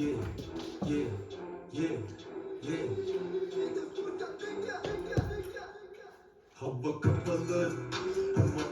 yeah, yeah, yeah, yeah. Hava kapalı ama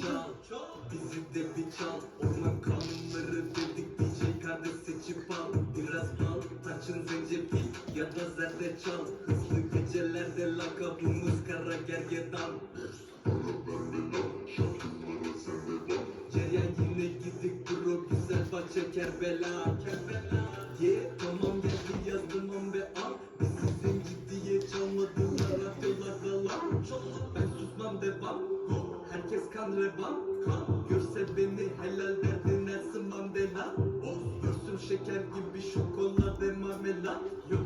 çal Bizi de bir çal Orman kanunları dedik DJ kardeş seçip al Biraz bal taçın zencefil Ya da zerdeçal Hızlı gecelerde lakabımız kara gergedan Cereyan yine gidik bro güzel bahçe kerbela Kerbela Yeah tamam geldi yazdım şeker gibi şokolade marmelat Yok